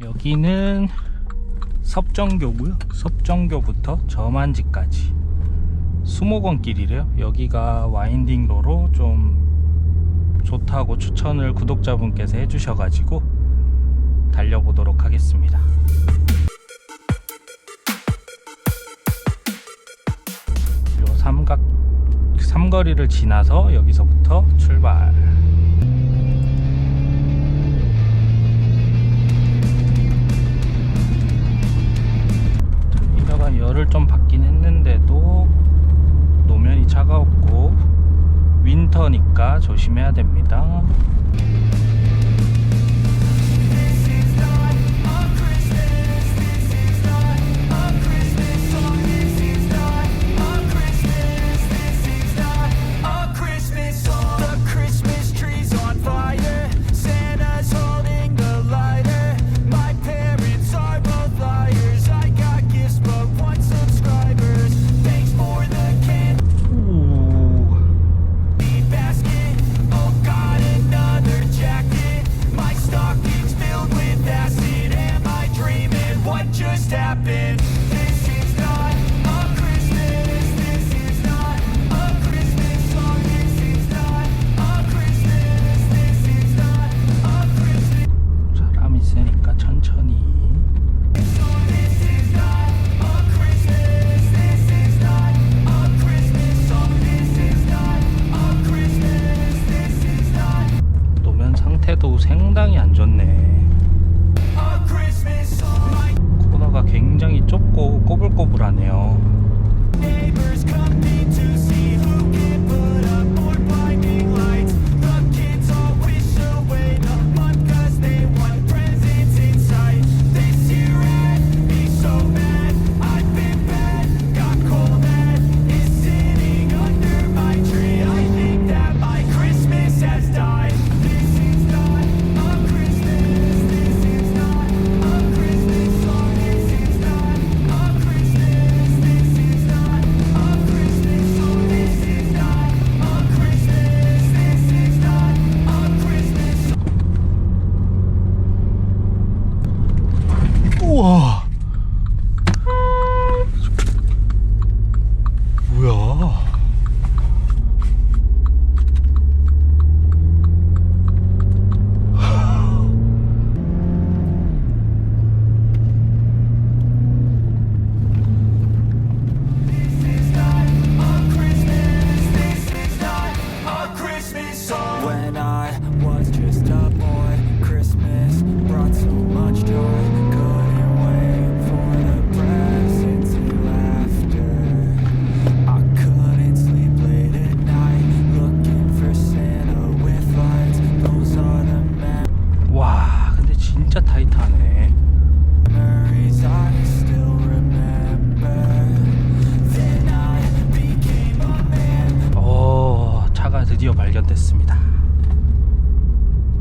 여기는 섭정교고요. 섭정교부터 저만지까지 수목원 길이래요. 여기가 와인딩로로 좀 좋다고 추천을 구독자분께서 해주셔가지고 달려보도록 하겠습니다. 요 삼각 삼거리를 지나서 여기서부터 출발. 윈터니까 조심해야 됩니다. 상당히 안 좋네. 드디어 발견됐습니다.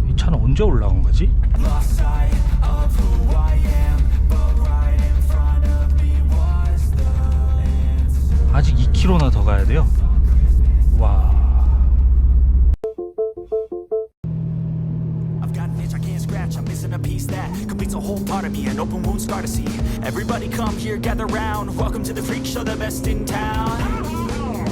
이 차는 언제 올라온 거지? 아직 2km나 더 가야 돼요. 와.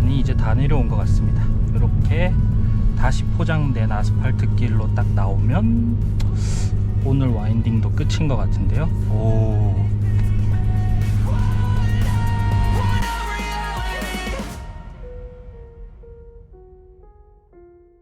보아하니 이제 다 내려온 것 같습니다. 이렇게 다시 포장된 아스팔트 길로 딱 나오면 오늘 와인딩도 끝인 것 같은데요. 오,